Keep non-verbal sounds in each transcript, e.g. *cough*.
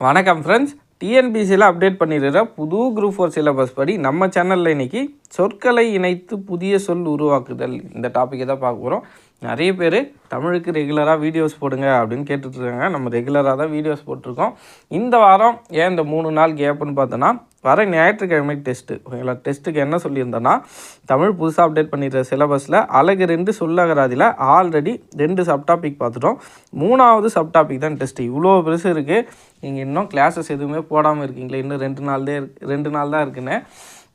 வணக்கம் ஃப்ரெண்ட்ஸ் டிஎன்பிசியில் அப்டேட் பண்ணிடுற புது குரூப் ஃபோர் சிலபஸ் படி நம்ம சேனலில் இன்னைக்கு சொற்களை இணைத்து புதிய சொல் உருவாக்குதல் இந்த டாப்பிக்கை தான் பார்க்க போகிறோம் நிறைய பேர் தமிழுக்கு ரெகுலராக வீடியோஸ் போடுங்க அப்படின்னு கேட்டுட்ருக்காங்க. நம்ம ரெகுலராக தான் வீடியோஸ் போட்டிருக்கோம். இந்த வாரம் ஏன் இந்த மூணு நாள் கேப்புன்னு பார்த்தோன்னா வர ஞாயிற்றுக்கிழமை டெஸ்ட்டு ஓகேங்களா? டெஸ்ட்டுக்கு என்ன சொல்லியிருந்தேன்னா தமிழ் புதுசாக அப்டேட் பண்ணிடுற சிலபஸில் அழகு ரெண்டு சொல்லகராதியில் ஆல்ரெடி ரெண்டு சப்டாபிக் பார்த்துட்டோம். மூணாவது சப்டாபிக் தான் டெஸ்ட்டு இவ்வளோ பெருசு இருக்குது நீங்கள் இன்னும் கிளாஸஸ் எதுவுமே போடாமல் இருக்கீங்களே. இன்னும் ரெண்டு நாள் தான் இருக்கு. ரெண்டு நாள் தான் இருக்குன்னு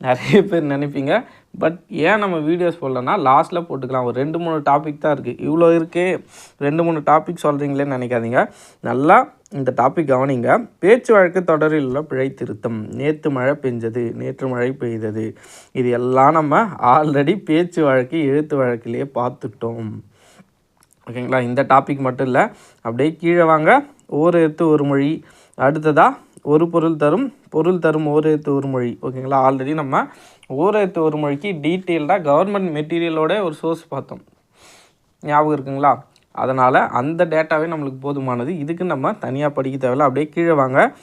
நிறைய பேர் நினைப்பீங்க. பட் ஏன் நம்ம வீடியோஸ் போடலன்னா லாஸ்ட்டில் போட்டுக்கலாம். ஒரு ரெண்டு மூணு டாபிக் தான் இருக்குது இவ்வளோ இருக்கே ரெண்டு மூணு டாபிக் சொல்கிறீங்களேன்னு நினைக்காதீங்க. நல்லா இந்த டாபிக் கவனிங்க. பேச்சு வழக்கு தொடரில் உள்ள பிழை திருத்தம். நேற்று மழை பெஞ்சது நேற்று மழை பெய்தது. இது எல்லாம் நம்ம ஆல்ரெடி பேச்சு வழக்கு எழுத்து வழக்கிலேயே பார்த்துட்டோம். ஓகேங்களா? இந்த டாபிக் மட்டும் இல்லை. அப்படியே கீழே வாங்க. ஓர் எழுத்து ஒரு மொழி. அடுத்ததாக ஒரு பொருள் தரும் பொருள் தரும் ஓர் ஒரு மொழி. ஓகேங்களா? ஆல்ரெடி நம்ம ஓர் ஒரு மொழிக்கு டீட்டெயில்டாக கவர்மெண்ட் மெட்டீரியலோட ஒரு சோர்ஸ் பார்த்தோம். ஞாபகம் இருக்குங்களா? அதனால் அந்த டேட்டாவே நம்மளுக்கு போதுமானது. இதுக்கு நம்ம தனியாக படிக்க தேவையில்ல. அப்படியே கீழே வாங்க.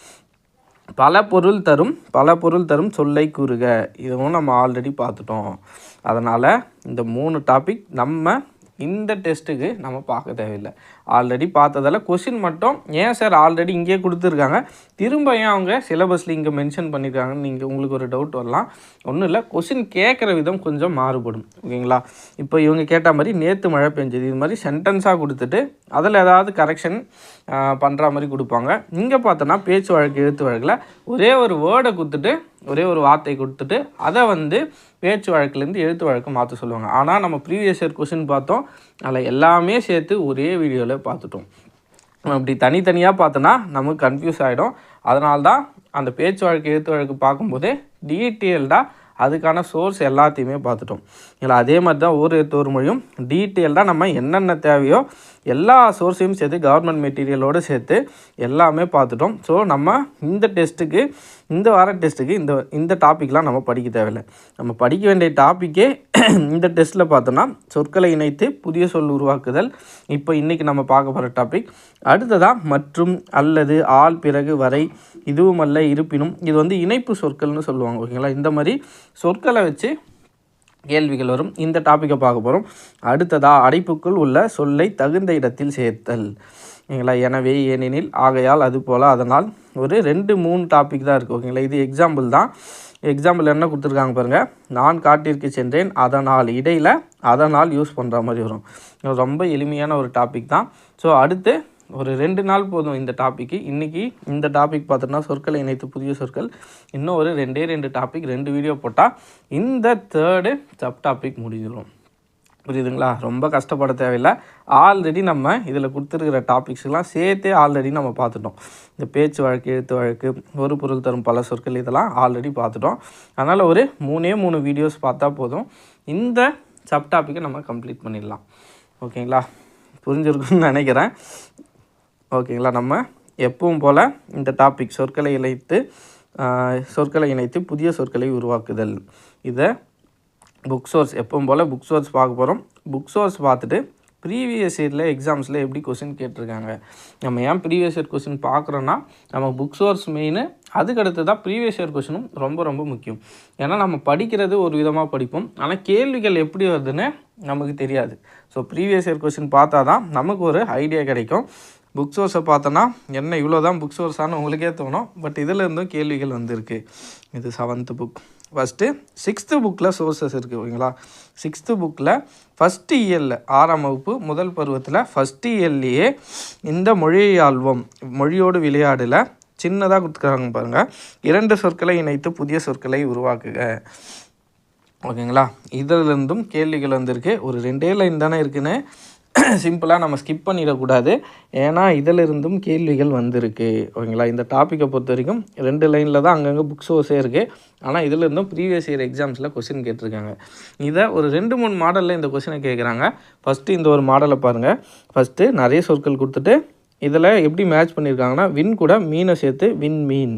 பல பொருள் தரும் பல பொருள் தரும் சொல்லை கூறுக. இதுவும் நம்ம ஆல்ரெடி பார்த்துட்டோம். அதனால் இந்த மூணு டாபிக் நம்ம இந்த டெஸ்ட்டுக்கு நம்ம பார்க்க தேவையில்லை. ஆல்ரெடி பார்த்ததால கொஷின் மட்டும் ஏன் சார் ஆல்ரெடி இங்கேயே கொடுத்துருக்காங்க? திரும்ப ஏன் அவங்க சிலபஸில் இங்கே மென்ஷன் பண்ணியிருக்காங்கன்னு நீங்கள் உங்களுக்கு ஒரு டவுட் வரலாம். ஒன்றும் இல்லை கொஷின் கேட்குற விதம் கொஞ்சம் மாறுபடும். ஓகேங்களா? இப்போ இவங்க கேட்ட மாதிரி நேற்று மழை பெஞ்சது இது மாதிரி சென்டென்ஸாக கொடுத்துட்டு அதில் ஏதாவது கரெக்ஷன் பண்ணுற மாதிரி கொடுப்பாங்க. இங்கே பார்த்தோன்னா பேச்சு வழக்கு எழுத்து வழக்கில் ஒரே ஒரு வேர்டை கொடுத்துட்டு ஒரே ஒரு வார்த்தை கொடுத்துட்டு அதை வந்து பேச்சு வழக்குலேருந்து எழுத்து வழக்கு மாற்ற சொல்லுவாங்க. ஆனால் நம்ம ப்ரீவியஸ் இயர் கொஷின் பார்த்தோம். அதில் எல்லாமே சேர்த்து ஒரே வீடியோவில் பார்த்துட்டோம். அப்படி தனித்தனியாக பார்த்தோன்னா நமக்கு கன்ஃபியூஸ் ஆகிடும் அதனால்தான் அந்த பேச்சு வழக்கு எழுத்து வழக்கு பார்க்கும்போது டீட்டெயில்டாக அதுக்கான சோர்ஸ் எல்லாத்தையுமே பார்த்துட்டோம். இல்லை அதே மாதிரி தான் ஒரு எழுத்து ஒரு மொழியும் டீட்டெயில்டாக நம்ம என்னென்ன தேவையோ எல்லா சோர்ஸையும் சேர்த்து கவர்மெண்ட் மெட்டீரியலோடு சேர்த்து எல்லாமே பார்த்துட்டோம். ஸோ நம்ம இந்த டெஸ்ட்டுக்கு இந்த வார டெஸ்ட்டுக்கு இந்த இந்த டாப்பிக்லாம் நம்ம படிக்க தேவையில்லை. நம்ம படிக்க வேண்டிய டாப்பிக்கே *clears throat* இந்த டெஸ்ட்டில் பார்த்தோன்னா சொற்களை இணைத்து புதிய சொல் உருவாக்குதல். இப்போ இன்றைக்கி நம்ம பார்க்க போகிற டாபிக் அடுத்ததாக மற்றும் அல்லது ஆள் பிறகு வரை இதுவும் அல்ல இருப்பினும் இது வந்து இணைப்பு சொற்கள்னு சொல்லுவாங்க ஓகேங்களா? இந்த மாதிரி சொற்களை வச்சு கேள்விகள் வரும். இந்த டாப்பிக்கை பார்க்க போகிறோம். அடுத்ததாக அடைப்புக்குள் உள்ள சொல்லை தகுந்த இடத்தில் சேர்த்தல். ஓகேங்களா? எனவே ஏனெனில் ஆகையால் அது போல் அதனால் ஒரு ரெண்டு மூணு டாபிக் தான் இருக்குது ஓகேங்களா? இது எக்ஸாம்பிள் தான். எக்ஸாம்பிள் என்ன கொடுத்துருக்காங்க பாருங்கள் நான் காட்டிற்கு சென்றேன் அதனால் இடையில் அதனால் யூஸ் பண்ணுற மாதிரி வரும். ரொம்ப எளிமையான ஒரு டாபிக் தான். ஸோ அடுத்து ஒரு ரெண்டு நாள் போதும் இந்த டாப்பிக்கு இன்றைக்கி இந்த டாபிக் பார்த்தோன்னா சொற்களை இணைத்து புதிய சொற்கள். இன்னும் ஒரு ரெண்டே ரெண்டு டாபிக் ரெண்டு வீடியோ போட்டால் இந்த தேர்டு சப் டாபிக் முடிஞ்சிடும் புரியுதுங்களா? ரொம்ப கஷ்டப்பட தேவையில்லை. ஆல்ரெடி நம்ம இதில் கொடுத்துருக்கிற டாபிக்ஸ்லாம் சேர்த்தே ஆல்ரெடி நம்ம பார்த்துட்டோம். இந்த பேச்சு வழக்கு எழுத்து வழக்கு ஒரு பொருள் தரும் பல சொற்கள் இதெல்லாம் ஆல்ரெடி பார்த்துட்டோம். அதனால் ஒரு மூணே மூணு வீடியோஸ் பார்த்தா போதும். இந்த சப் டாப்பிக்கை நம்ம கம்ப்ளீட் பண்ணிடலாம். ஓகேங்களா? புரிஞ்சிருக்குன்னு நினைக்கிறேன். ஓகேங்களா? நம்ம எப்பவும் போல் இந்த டாபிக் சொற்களை இணைத்து சொற்களை இணைத்து புதிய சொற்களை உருவாக்குதல். இதை புக் சோர்ஸ் எப்பவும் போல் புக் சோர்ஸ் பார்க்க போகிறோம் புக் சோர்ஸ் பார்த்துட்டு ப்ரீவியஸ் இயரில் எக்ஸாம்ஸில் எப்படி கொஸ்டின் கேட்டிருக்காங்க. நம்ம ஏன் ப்ரீவியஸ் இயர் கொஸ்டின் பார்க்குறோன்னா நம்ம புக் சோர்ஸ் மெயின் அதுக்கடுத்து தான் ப்ரீவியஸ் இயர் கொஸ்டினும் ரொம்ப ரொம்ப முக்கியம். ஏன்னா நம்ம படிக்கிறது ஒரு விதமாக படிப்போம். ஆனால் கேள்விகள் எப்படி வருதுன்னு நமக்கு தெரியாது. ஸோ ப்ரீவியஸ் இயர் கொஸ்டின் பார்த்தா தான் நமக்கு ஒரு ஐடியா கிடைக்கும். புக் சோர்ஸை பார்த்தோன்னா என்ன இவ்வளோ தான் புக் சோர்ஸானு உங்களுக்கே தோணும். பட் இதில் இருந்தும் கேள்விகள் வந்திருக்கு. இது செவன்த்து புக் ஃபஸ்ட்டு சிக்ஸ்த்து புக்கில் சோர்சஸ் இருக்குது ஓகேங்களா? சிக்ஸ்த்து புக்கில் ஃபஸ்ட்டு இயரில் ஆறாம் வகுப்பு முதல் பருவத்தில் ஃபஸ்ட்டு இயர்லேயே e இந்த மொழியை ஆல்வம் மொழியோடு விளையாடல சின்னதாக கொடுத்துருக்காங்க பாருங்கள் இரண்டு சொற்களை இணைத்து புதிய சொற்களை உருவாக்குக. ஓகேங்களா? இதிலிருந்தும் கேள்விகள் வந்திருக்கு. ஒரு ரெண்டே லைன் தானே இருக்குன்னு? சிம்பிளாக நம்ம ஸ்கிப் பண்ணிடக்கூடாது. ஏன்னா இதிலிருந்தும் கேள்விகள் வந்திருக்கு. ஓகேங்களா? இந்த டாப்பிக்கை பொறுத்த வரைக்கும் ரெண்டு லைனில் தான் அங்கங்கே புக் சோர்ஸே இருக்குது ஆனால் இதிலிருந்தும் ப்ரீவியஸ் இயர் எக்ஸாம்ஸில் கொஸ்டின் கேட்டிருக்காங்க. இதை ஒரு ரெண்டு மூணு மாடலில் இந்த கொஸ்டினை கேட்குறாங்க ஃபஸ்ட்டு இந்த ஒரு மாடலை பாருங்கள் ஃபஸ்ட்டு நிறைய சொற்கள் கொடுத்துட்டு இதில் எப்படி மேட்ச் பண்ணியிருக்காங்கன்னா வின் கூட மீனை சேர்த்து வின் மீன்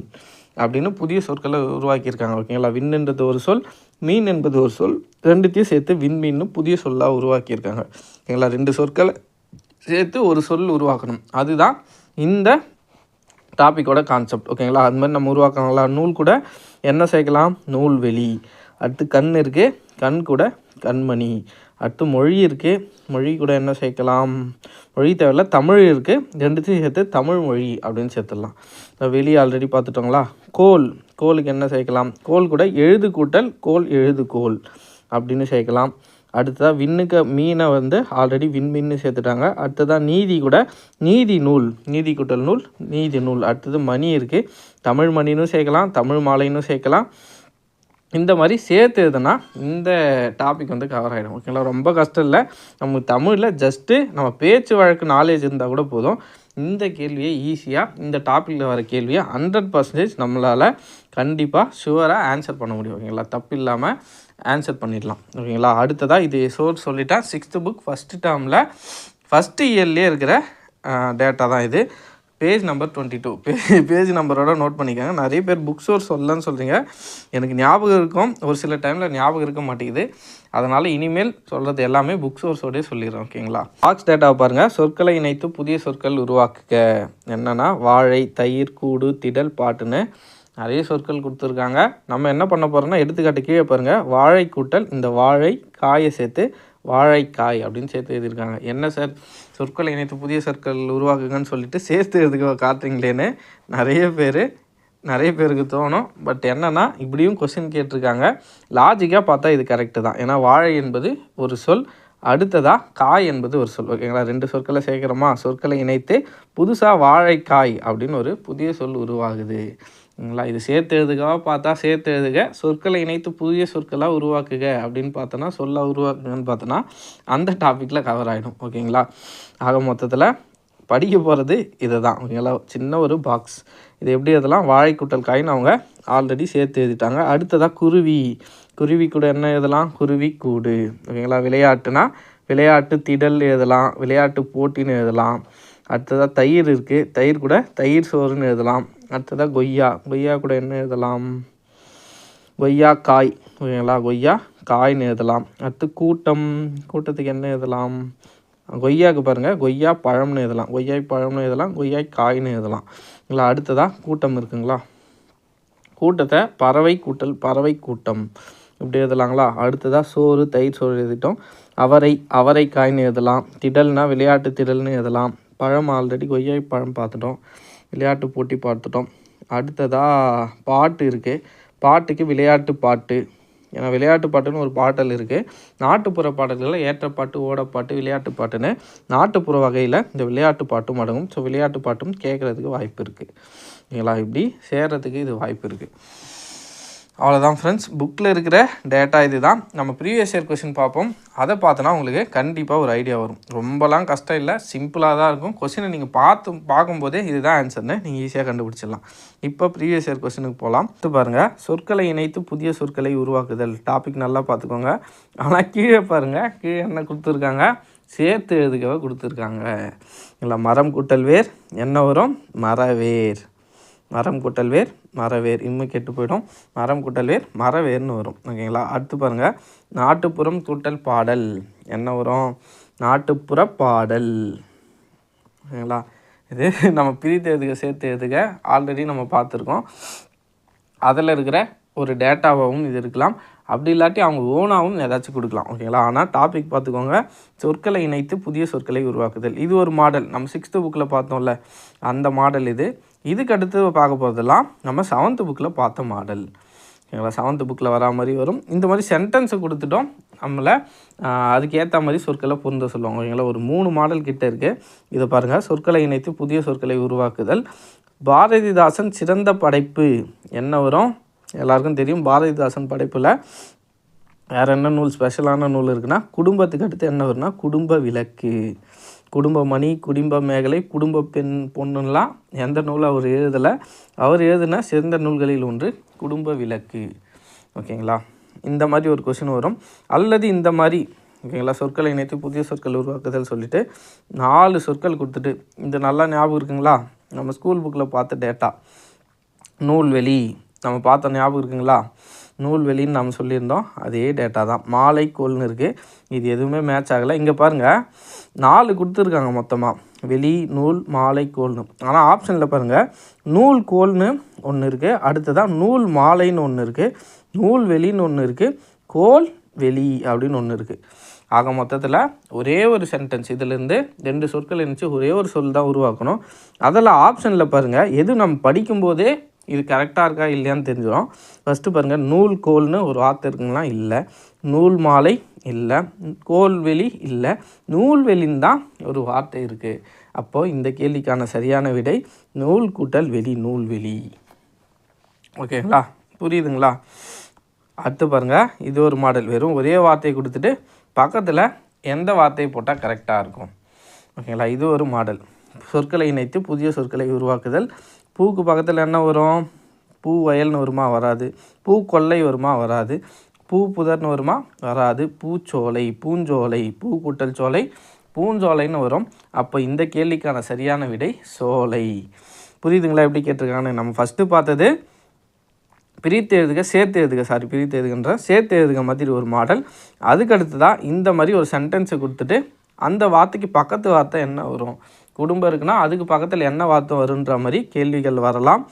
அப்படின்னு புதிய சொற்களை உருவாக்கியிருக்காங்க. ஓகேங்களா? வின்ன்றது ஒரு சொல் மீன் என்பது ஒரு சொல் ரெண்டுத்தையும் சேர்த்து விண்மீன்னு புதிய சொல்லாக உருவாக்கியிருக்காங்க. ஓகேங்களா ரெண்டு சொற்களை சேர்த்து ஒரு சொல் உருவாக்கணும். அதுதான் இந்த டாப்பிக்கோட கான்செப்ட் ஓகேங்களா அது மாதிரி நம்ம உருவாக்கங்களா நூல் கூட என்ன சேர்க்கலாம்? நூல்வெளி. அடுத்து கண் இருக்குது கண் கூட கண்மணி. அடுத்து மொழி இருக்குது மொழி கூட என்ன சேர்க்கலாம்? மொழி தேவையில்ல தமிழ் இருக்குது ரெண்டுத்தையும் சேர்த்து தமிழ் மொழி அப்படின்னு சேர்த்துடலாம். வெளியே வெளி ஆல்ரெடி பார்த்துட்டோங்களா? கோல். கோலுக்கு என்ன சேர்க்கலாம்? கோல் கூட எழுது கூட்டல் கோல் எழுது கோல் அப்படின்னு சேர்க்கலாம். அடுத்ததாக விண்ணுக்கு மீனை வந்து ஆல்ரெடி விண்மீன்னு சேர்த்துட்டாங்க. அடுத்ததாக நீதி கூட நீதி நூல் நீதி கூட்டல் நூல் நீதி நூல். அடுத்தது மணி இருக்குது தமிழ் மணினும் சேர்க்கலாம் தமிழ் மாலைன்னு சேர்க்கலாம். இந்த மாதிரி சேர்த்து எதுனா இந்த டாபிக் வந்து கவர் ஆகிடும் ஓகேங்களா? ரொம்ப கஷ்டம் இல்லை. நமக்கு தமிழில் ஜஸ்ட்டு நம்ம பேச்சு வழக்கு நாலேஜ் இருந்தால் கூட போதும். இந்த கேள்வியை ஈஸியாக இந்த டாப்பிக்கில் வர கேள்வியை ஹண்ட்ரட் பர்சன்டேஜ் நம்மளால் கண்டிப்பாக ஷுவராக ஆன்சர் பண்ண முடியும் ஓகேங்களா தப்பு இல்லாமல் ஆன்சர் பண்ணிடலாம் ஓகேங்களா அடுத்ததாக இது சோர் சொல்லிட்டேன் சிக்ஸ்த்து புக் ஃபஸ்ட்டு டேர்மில் ஃபஸ்ட்டு இயர்லேயே இருக்கிற டேட்டா தான் இது. Page number twenty two page நம்பரோட நோட் பண்ணிக்கோங்க. நிறைய பேர் புக் ஸ்டோர் சொல்லலன்னு சொல்கிறீங்க எனக்கு ஞாபகம் இருக்கும். ஒரு சில டைமில் ஞாபகம் இருக்க மாட்டேங்குது. அதனால் இனிமேல் சொல்கிறது எல்லாமே புக் சோர்ஸோடய சொல்லிடுறோம் ஓகேங்களா பாக்ஸ் டேட்டாவை பாருங்கள் சொற்களை இணைத்து புதிய சொற்கள் உருவாக்குக. என்னென்னா வாழை தயிர் கூடு திடல் பாட்டுன்னு நிறைய சொற்கள் கொடுத்துருக்காங்க. நம்ம என்ன பண்ண போகிறோம்னா எடுத்துக்காட்டு கீழே பாருங்கள் வாழை கூட்டல் இந்த வாழை காயை சேர்த்து வாழைக்காய் அப்படின்னு சேர்த்து எழுதியிருக்காங்க. என்ன சார்? சொற்களை இணைத்து புதிய சொற்கள் உருவாக்குங்கன்னு சொல்லிட்டு சேர்த்து எழுதுக்க காட்டுறீங்களேன்னு நிறைய பேர் நிறைய பேருக்கு தோணும். பட் என்னென்னா இப்படியும் கொஸ்டின் கேட்டிருக்காங்க. லாஜிக்காக பார்த்தா இது கரெக்டு தான். ஏன்னா வாழை என்பது ஒரு சொல் அடுத்ததாக காய் என்பது ஒரு சொல் ஓகேங்களா? ரெண்டு சொற்களை சேர்க்குறோமா? சொற்களை இணைத்து புதுசாக வாழைக்காய் அப்படின்னு ஒரு புதிய சொல் உருவாகுது. இது சேர்த்து எழுதுகவா பார்த்தா சேர்த்து எழுதுக. சொற்களை இணைத்து புதிய சொற்களாக உருவாக்குக அப்படின்னு பார்த்தோன்னா சொல்ல உருவாக்குங்கன்னு பார்த்தோன்னா அந்த டாப்பிக்கில் கவர் ஆகிடும் ஓகேங்களா? ஆக மொத்தத்தில் படிக்க போகிறது இதை தான் ஓகேங்களா? சின்ன ஒரு பாக்ஸ் இது எப்படி அதெல்லாம் வாழைக்குட்டல் காயின்னு அவங்க ஆல்ரெடி சேர்த்து எழுதிட்டாங்க. அடுத்ததாக குருவி. குருவி கூடு என்ன எழுதலாம்? குருவி கூடு. ஓகேங்களா? விளையாட்டுனா விளையாட்டு திடல் எழுதலாம் விளையாட்டு போட்டின்னு எழுதலாம். அடுத்ததாக தயிர் இருக்குது தயிர் கூட தயிர் சோறுன்னு எழுதலாம். அடுத்ததாக கொய்யா. கொய்யா கூட என்ன எழுதலாம்? கொய்யா காய். ஓகேங்களா? கொய்யா காய்னு எழுதலாம். அடுத்து கூட்டம். கூட்டத்துக்கு என்ன எழுதலாம்? கொய்யாவுக்கு பாருங்கள் கொய்யா பழம்னு எழுதலாம். கொய்யாய் பழம்னு எழுதலாம். கொய்யாய் காய்னு எழுதலாம். இல்லை அடுத்ததாக கூட்டம் இருக்குங்களா? கூட்டத்தை பறவை கூட்டல் பறவை கூட்டம். இப்படி எழுதலாங்களா? அடுத்ததாக சோறு தயிர் சோறு எழுதிட்டோம். அவரை அவரை எழுதலாம். திடல்னா விளையாட்டு திடல்னு எழுதலாம். பழம் ஆல்ரெடி கொய்யாய் பழம் பார்த்துட்டோம். விளையாட்டு போட்டி பார்த்துட்டோம். அடுத்ததாக பாட்டு இருக்குது பாட்டுக்கு விளையாட்டு பாட்டு. ஏன்னா விளையாட்டு பாட்டுன்னு ஒரு பாடல் இருக்குது நாட்டுப்புற பாடல்களில் ஏற்றப்பாட்டு ஓடப்பாட்டு விளையாட்டு பாட்டுன்னு நாட்டுப்புற வகையில் இந்த விளையாட்டு பாட்டும் அடங்கும். ஸோ விளையாட்டு பாட்டும் கேட்குறதுக்கு வாய்ப்பு இருக்குது ஓகேங்களா இப்படி சேர்கிறதுக்கு இது வாய்ப்பு இருக்குது அவ்வளோதான் ஃப்ரெண்ட்ஸ் புக்கில் இருக்கிற டேட்டா இது தான் நம்ம ப்ரீவியஸ் இயர் கொஷின் பார்ப்போம். அதை பார்த்தோன்னா உங்களுக்கு கண்டிப்பாக ஒரு ஐடியா வரும். ரொம்பலாம் கஷ்டம் இல்லை. சிம்பிளாக தான் இருக்கும். கொஷினை நீங்கள் பார்த்து பார்க்கும்போதே இதுதான் ஆன்சர்னு நீங்கள் ஈஸியாக கண்டுபிடிச்சிடலாம். இப்போ ப்ரீவியஸ் இயர் கொஷினுக்கு போகலாம் இது பாருங்கள் சொற்களை இணைத்து புதிய சொற்களை உருவாக்குதல். டாபிக் நல்லா பார்த்துக்கோங்க. ஆனால் கீழே பாருங்கள் கீழே என்ன கொடுத்துருக்காங்க? சேர்த்து எழுதுக்கவே கொடுத்துருக்காங்க. இல்லை மரம் கூட்டல் வேர். என்ன வரும்? மரவேர். மரம் கூட்டல் வேர். மரவேர் இம்மை கெட்டு போயிடும். மரம் கூட்டல் வேர் மரவேர்னு வரும். ஓகேங்களா அடுத்து பாருங்கள் நாட்டுப்புறம் கூட்டல் பாடல். என்ன வரும்? நாட்டுப்புற பாடல். ஓகேங்களா இது நம்ம பிரித்து எழுதுக சேர்த்து எழுதுக. ஆல்ரெடி நம்ம பார்த்துருக்கோம். அதில் இருக்கிற ஒரு டேட்டாவாகவும் இது இருக்கலாம். அப்படி இல்லாட்டி அவங்க ஓனாகவும் ஏதாச்சும் கொடுக்கலாம். ஓகேங்களா ஆனால் டாபிக் பார்த்துக்கோங்க. சொற்களை இணைத்து புதிய சொற்களை உருவாக்குதல். இது ஒரு மாடல் நம்ம சிக்ஸ்த்து புக்கில் பார்த்தோம்ல. அந்த மாடல் இது. இதுக்கு அடுத்து பார்க்க போகிறதெல்லாம் நம்ம செவன்த்து புக்கில் பார்த்த மாடல் ஓகேங்களா செவன்த்து புக்கில் வரா மாதிரி வரும். இந்த மாதிரி சென்டென்ஸை கொடுத்துட்டோம். நம்மளை அதுக்கேற்ற மாதிரி சொற்களை புரிந்த சொல்லுவாங்க. ஓகேங்களா ஒரு மூணு மாடல் கிட்டே இருக்குது இதை பாருங்கள் சொற்களை இணைத்து புதிய சொற்களை உருவாக்குதல். பாரதிதாசன் சிறந்த படைப்பு. என்ன வரும்? எல்லாருக்கும் தெரியும் பாரதிதாசன் படைப்பில். வேறு என்ன நூல்? ஸ்பெஷலான நூல் இருக்குன்னா குடும்பத்துக்கு அடுத்து என்ன வரும்னா குடும்ப விளக்கு. குடும்ப மணி குடும்ப மேகலை குடும்ப பெண் பொண்ணுலாம் எந்த நூலும் அவர் எழுதலை. அவர் எழுதின சிறந்த நூல்களில் ஒன்று குடும்ப விளக்கு. ஓகேங்களா? இந்த மாதிரி ஒரு கொஷின் வரும். அல்லது இந்த மாதிரி ஓகேங்களா? சொற்களை இணைத்து புதிய சொற்கள் உருவாக்குதல் சொல்லிவிட்டு நாலு சொற்கள் கொடுத்துட்டு இந்த நல்லா ஞாபகம் இருக்குங்களா? நம்ம ஸ்கூல் புக்கில் பார்த்த டேட்டா நூல்வெளி. நம்ம பார்த்த ஞாபகம் இருக்குங்களா? நூல்வெளின்னு நம்ம சொல்லியிருந்தோம். அதே டேட்டா தான். மாலை கோல்னு இருக்குது இது எதுவுமே மேட்ச் ஆகலை. இங்கே பாருங்கள் நாலு கொடுத்துருக்காங்க மொத்தமாக வெளி நூல் மாலை கோல்னு ஆனால் ஆப்ஷனில் பாருங்கள் நூல் கோல்னு ஒன்று இருக்குது அடுத்ததாக நூல் மாலைன்னு ஒன்று இருக்குது நூல் வெளின்னு ஒன்று இருக்குது கோல் வெளி அப்படின்னு ஒன்று இருக்குது ஆக மொத்தத்தில் ஒரே ஒரு சென்டென்ஸ் இதிலேருந்து ரெண்டு சொற்கள் இருந்துச்சு. ஒரே ஒரு சொல் தான் உருவாக்கணும். அதில் ஆப்ஷனில் பாருங்கள் எது நம்ம படிக்கும்போதே இது கரெக்டாக இருக்கா இல்லையான்னு தெரிஞ்சிடும் ஃபஸ்ட்டு பாருங்கள் நூல் கோல்னு ஒரு வார்த்தை இருக்குங்களா? இல்லை. நூல் மாலை இல்லை. கோல்வெளி இல்லை. நூல்வெளின்னு தான் ஒரு வார்த்தை இருக்குது அப்போது இந்த கேள்விக்கான சரியான விடை நூல் கூட்டல் வெளி நூல்வெளி ஓகேங்களா? புரியுதுங்களா? அடுத்து பாருங்கள் இது ஒரு மாடல். வெறும் ஒரே வார்த்தையை கொடுத்துட்டு பக்கத்தில் எந்த வார்த்தையை போட்டால் கரெக்டாக இருக்கும்? ஓகேங்களா? இது ஒரு மாடல். சொற்களை இணைத்து புதிய சொற்களை உருவாக்குதல் பூக்கு பக்கத்தில் என்ன வரும்? பூ வயல்னு வருமா? வராது. பூ கொள்ளை வருமா? வராது. பூ புதர்னு வருமா? வராது. பூச்சோலை பூஞ்சோலை பூ கூட்டல் சோலை பூஞ்சோலைன்னு வரும். அப்போ இந்த கேள்விக்கான சரியான விடை சோலை. புரியுதுங்களா? எப்படி கேட்டிருக்காங்கன்னு நம்ம ஃபஸ்ட்டு பார்த்தது பிரித்து எழுதுக சேர்த்து எழுதுக. சாரி பிரித்து எழுதுகின்ற சேர்த்து எழுதுக மாதிரி ஒரு மாடல். அதுக்கு அடுத்து தான் இந்த மாதிரி ஒரு சென்டென்ஸை கொடுத்துட்டு அந்த வார்த்தைக்கு பக்கத்து வார்த்தை என்ன வரும்? குடும்பம் இருக்குன்னா அதுக்கு பக்கத்தில் என்ன வார்த்தை வருன்ற மாதிரி கேள்விகள் வரலாம்.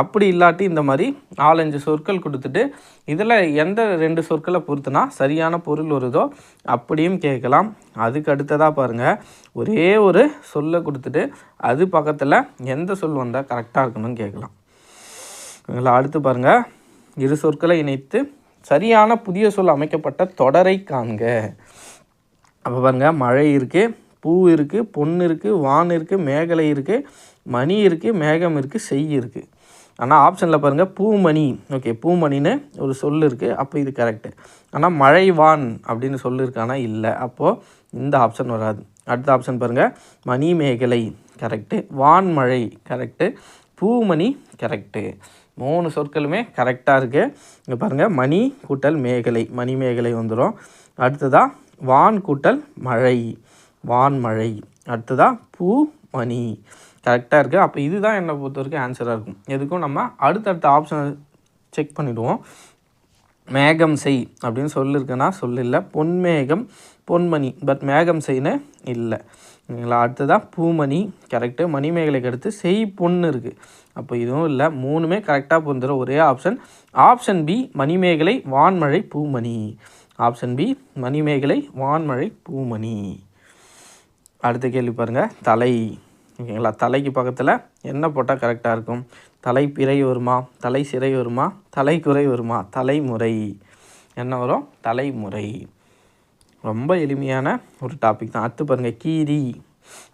அப்படி இல்லாட்டி இந்த மாதிரி நாலஞ்சு சொற்கள் கொடுத்துட்டு இதில் எந்த ரெண்டு சொற்களை பொறுத்துனா சரியான பொருள் வருதோ அப்படியும் கேட்கலாம். அதுக்கு அடுத்ததாக பாருங்கள் ஒரே ஒரு சொல்லை கொடுத்துட்டு அது பக்கத்தில் எந்த சொல் வந்தால் கரெக்டாக இருக்கணும்னு கேட்கலாம். அடுத்து பாருங்கள் இரு சொற்களை இணைத்து சரியான புதிய சொல் அமைக்கப்பட்ட தொடரை காண்க. அப்போ பாருங்கள் மழை இருக்குது பூ இருக்குது பொண்ணு இருக்குது வான் இருக்குது மேகலை இருக்குது மணி இருக்குது மேகம் இருக்குது செய் இருக்குது ஆனால் ஆப்ஷனில் பாருங்கள் பூமணி. ஓகே பூமணின்னு ஒரு சொல் இருக்குது அப்போ இது கரெக்டு ஆனால் மழைவான் அப்படின்னு சொல்லியிருக்கானா இல்லை. அப்போது இந்த ஆப்ஷன் வராது. அடுத்த ஆப்ஷன் பாருங்கள் மணி மேகலை கரெக்டு வான்மழை கரெக்டு பூமணி கரெக்டு மூணு சொற்களுமே கரெக்டாக இருக்குது இங்கே பாருங்கள் மணி கூட்டல் மேகலை மணி மேகலை வந்துடும் அடுத்ததாக வான் கூட்டல் மழை. வான்மழை. அடுத்ததாக பூ மணி கரெக்டாக இருக்குது அப்போ இதுதான் என்னை பொறுத்த வரைக்கும் ஆன்சராக இருக்கும். எதுக்கும் நம்ம அடுத்தடுத்த ஆப்ஷனை செக் பண்ணிவிடுவோம் மேகம் செய் அப்படின்னு சொல்லியிருக்கேன்னா சொல்லலை பொன்மேகம் பொன்மணி. பட் மேகம் செய்ன்னு இல்லை. சரிங்களா அடுத்ததாக பூமணி. கரெக்டு மணிமேகலைக்கு அடுத்து செய் பொண்ணு இருக்குது அப்போ இதுவும் இல்லை. மூணுமே கரெக்டாக பொருந்துகிற ஒரே ஆப்ஷன் ஆப்ஷன் பி மணிமேகலை வான்மழை பூமணி. ஆப்ஷன் பி மணிமேகலை வான்மழை பூமணி. அடுத்த கேள்வி பாருங்கள் தலை ஓகேங்களா? தலைக்கு பக்கத்தில் என்ன போட்டால் கரெக்டாக இருக்கும். தலை பிறை வருமா? தலை சிறை வருமா? தலை குறை வருமா? தலைமுறை. என்ன வரும்? தலைமுறை. ரொம்ப எளிமையான ஒரு டாபிக் தான். அடுத்து பாருங்கள் கீரி.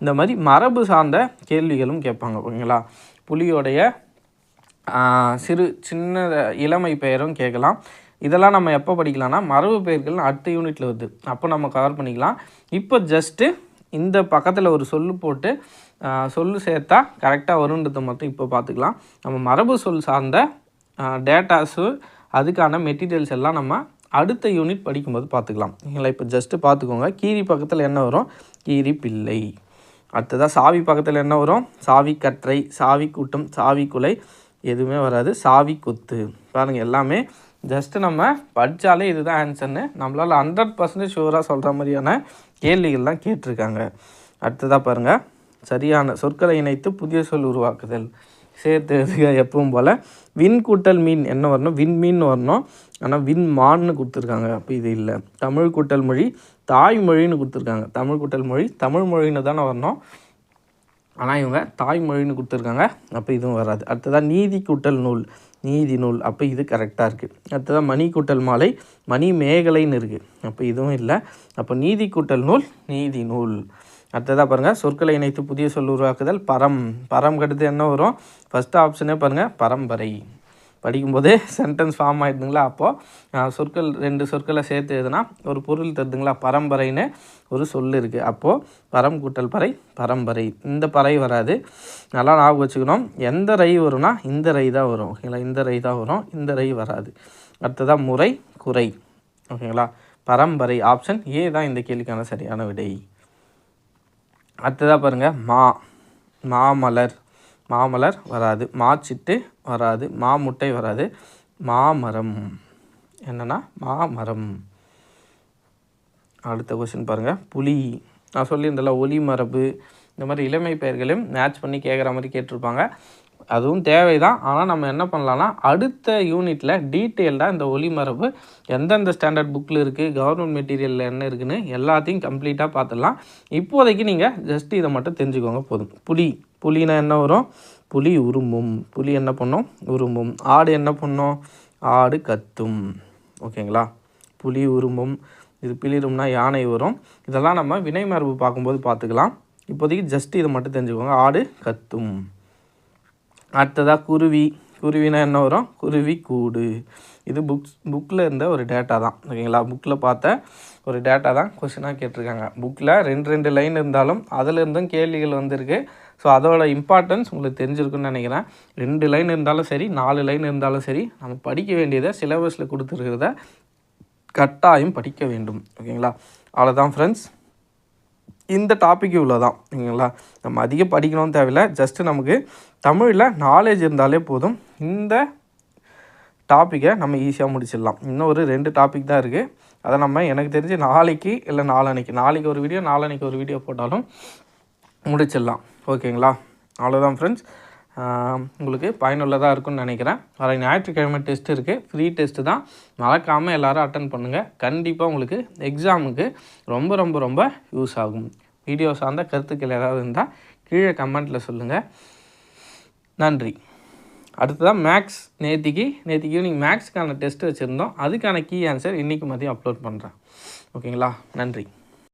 இந்த மாதிரி மரபு சார்ந்த கேள்விகளும் கேட்பாங்க ஓகேங்களா? புலியோடைய சிறு சின்ன இளமை பெயரும் கேட்கலாம். இதெல்லாம் நம்ம எப்போ படிக்கலாம்னா மரபு பெயர்கள் அடுத்த யூனிட்டில் வருது. அப்போ நம்ம கவர் பண்ணிக்கலாம். இப்போ ஜஸ்ட்டு இந்த பக்கத்தில் ஒரு சொல்லு போட்டு சொல்லு சேர்த்தா கரெக்டாக வருன்றதை மட்டும் இப்போ பார்த்துக்கலாம். நம்ம மரபு சொல் சார்ந்த டேட்டாஸு அதுக்கான மெட்டீரியல்ஸ் எல்லாம் நம்ம அடுத்த யூனிட் படிக்கும்போது பார்த்துக்கலாம். நீங்களா இப்போ ஜஸ்ட்டு பார்த்துக்கோங்க. கீரி பக்கத்தில் என்ன வரும்? கீரி பிள்ளை. அடுத்ததாக சாவி பக்கத்தில் என்ன வரும்? சாவி கற்றை சாவி கூட்டம் சாவி குலை. எதுவுமே வராது. சாவி கொத்து. பாருங்கள் எல்லாமே ஜஸ்ட்டு நம்ம படித்தாலே இதுதான் ஆன்சர்னு நம்மளால் ஹண்ட்ரட் பர்சன்டேஜ் ஷூராக சொல்கிற மாதிரியான கேள்விகள்லாம் கேட்டிருக்காங்க. அடுத்ததாக பாருங்கள் சரியான சொற்களை இணைத்து புதிய சொல் உருவாக்குதல். சேர்த்து எப்பவும் போல். வின் கூட்டல் மீன் என்ன வரணும்? விண்மீன் வரணும். ஆனால் வின் மான்னு கொடுத்துருக்காங்க. அப்போ இது இல்லை. தமிழ் கூட்டல் மொழி தாய்மொழின்னு கொடுத்துருக்காங்க. தமிழ் கூட்டல் மொழி தமிழ் மொழின்னு தானே வரணும். ஆனால் இவங்க தாய்மொழின்னு கொடுத்துருக்காங்க. அப்போ இதுவும் வராது. அடுத்ததாக நீதி கூட்டல் நூல். நீதி நூல். அப்போ இது கரெக்டாக இருக்குது அடுத்ததாக மணி கூட்டல் மாலை மணி மேகலைன்னு இருக்குது அப்போ இதுவும் இல்லை. அப்போ நீதி கூட்டல் நூல் நீதி நூல். அடுத்ததாக பாருங்கள் சொற்களை இணைத்து புதிய சொல் உருவாக்குதல் பரம். பரம் கடுத்து என்ன வரும்? ஃபஸ்ட்டு ஆப்ஷனே பாருங்கள் பரம்பரை. படிக்கும்போதே *laughs* சென்டென்ஸ் ஃபார்ம் ஆகிடுதுங்களா அப்போது சொற்கள் ரெண்டு சொற்களை சேர்த்து எதுனா ஒரு பொருள் தருதுங்களா? பரம்பரைன்னு ஒரு சொல் இருக்குது அப்போது பரம் கூட்டல் பறை பரம்பரை. இந்த பறை வராது. நல்லா ஞாபகம் வச்சுக்கணும். எந்த ரை வரும்னா இந்த ரை தான் வரும். ஓகேங்களா? இந்த ரை தான் வரும். இந்த ரை வராது. அடுத்ததாக முறை குறை. ஓகேங்களா? பரம்பரை ஆப்ஷன் ஏ தான் இந்த கேள்விக்கான சரியான விடை. அடுத்ததாக பாருங்கள் மா. மாமலர். மாமலர் வராது மாச்சிட்டு வராது மாமுட்டை வராது. மாமரம். என்னென்னா மாமரம். அடுத்த கொஸ்டின் பாருங்கள் புலி. நான் சொல்லியிருந்தல ஒலி மரபு இந்த மாதிரி இளமை பெயர்களையும் மேட்ச் பண்ணி கேட்குற மாதிரி கேட்டிருப்பாங்க. அதுவும் தேவைதான். ஆனால் நம்ம என்ன பண்ணலாம்னா அடுத்த யூனிட்டில் டீட்டெயில்டாக இந்த ஒலி மரபு எந்தெந்த ஸ்டாண்டர்ட் புக்கில் இருக்குது கவர்மெண்ட் மெட்டீரியலில் என்ன இருக்குதுன்னு எல்லாத்தையும் கம்ப்ளீட்டாக பார்த்துடலாம். இப்போதைக்கு நீங்கள் ஜஸ்ட் இதை மட்டும் தெரிஞ்சுக்கோங்க போதும். புலி. புலினா என்ன வரும்? புலி உருமும் புலி என்ன பண்ணும்? உருமும் ஆடு என்ன பண்ணும்? ஆடு கத்தும். ஓகேங்களா? புலி உருமும் இது பிளிரும்னா யானை வரும். இதெல்லாம் நம்ம வினை மரபு பார்க்கும்போது பார்த்துக்கலாம். இப்போதைக்கு ஜஸ்ட் இதை மட்டும் தெரிஞ்சுக்கோங்க. ஆடு கத்தும். அடுத்ததாக குருவி. குருவினா என்ன வரும்? குருவி கூடு. இது புக்ஸ் புக்கில் இருந்த ஒரு டேட்டா தான். ஓகேங்களா? புக்கில் பார்த்த ஒரு டேட்டா தான் கொஷினாக கேட்டிருக்காங்க. புக்கில் ரெண்டு ரெண்டு லைன் இருந்தாலும் அதிலிருந்தும் கேள்விகள் வந்திருக்கு. ஸோ அதோட இம்பார்ட்டன்ஸ் உங்களுக்கு தெரிஞ்சிருக்குன்னு நினைக்கிறேன். ரெண்டு லைன் இருந்தாலும் சரி நாலு லைன் இருந்தாலும் சரி நம்ம படிக்க வேண்டியதை சிலபஸில் கொடுத்துருக்கிறத கட்டாயம் படிக்க வேண்டும். ஓகேங்களா? அவ்வளோதான் ஃப்ரெண்ட்ஸ் இந்த டாபிக் இவ்வளோ தான் ஓகேங்களா? நம்ம அதிகம் படிக்கணும்னு தேவையில்லை. ஜஸ்ட்டு நமக்கு தமிழில் நாலேஜ் இருந்தாலே போதும். இந்த டாப்பிக்கை நம்ம ஈஸியாக முடிச்சிடலாம். இன்னும் ஒரு ரெண்டு டாபிக் தான் இருக்குது அதை நம்ம எனக்கு தெரிஞ்சு நாளைக்கு இல்லை நாளன்னைக்கு. நாளைக்கு ஒரு வீடியோ நாளன்னைக்கு ஒரு வீடியோ போட்டாலும் முடிச்சிடலாம். ஓகேங்களா? அவ்வளோதான் ஃப்ரெண்ட்ஸ் உங்களுக்கு பயனுள்ளதாக இருக்கும்னு நினைக்கிறேன். வர ஞாயிற்றுக்கிழமை டெஸ்ட் இருக்குது ஃப்ரீ டெஸ்ட்டு தான். மறக்காமல் எல்லோரும் அட்டன் பண்ணுங்கள் கண்டிப்பாக உங்களுக்கு எக்ஸாமுக்கு ரொம்ப ரொம்ப ரொம்ப யூஸ் ஆகும். வீடியோ சார்ந்த கருத்துக்கள் ஏதாவது இருந்தால் கீழே கமெண்ட்டில் சொல்லுங்கள் நன்றி. அடுத்ததான் மேக்ஸ் நேத்திக்கு நேத்திக்கு ஈவினிங் மேக்ஸ்க்கான டெஸ்ட் வச்சுருந்தோம். அதுக்கான கீ ஆன்சர் இன்றைக்கி மதியம் அப்லோட் பண்ணுறேன் ஓகேங்களா நன்றி.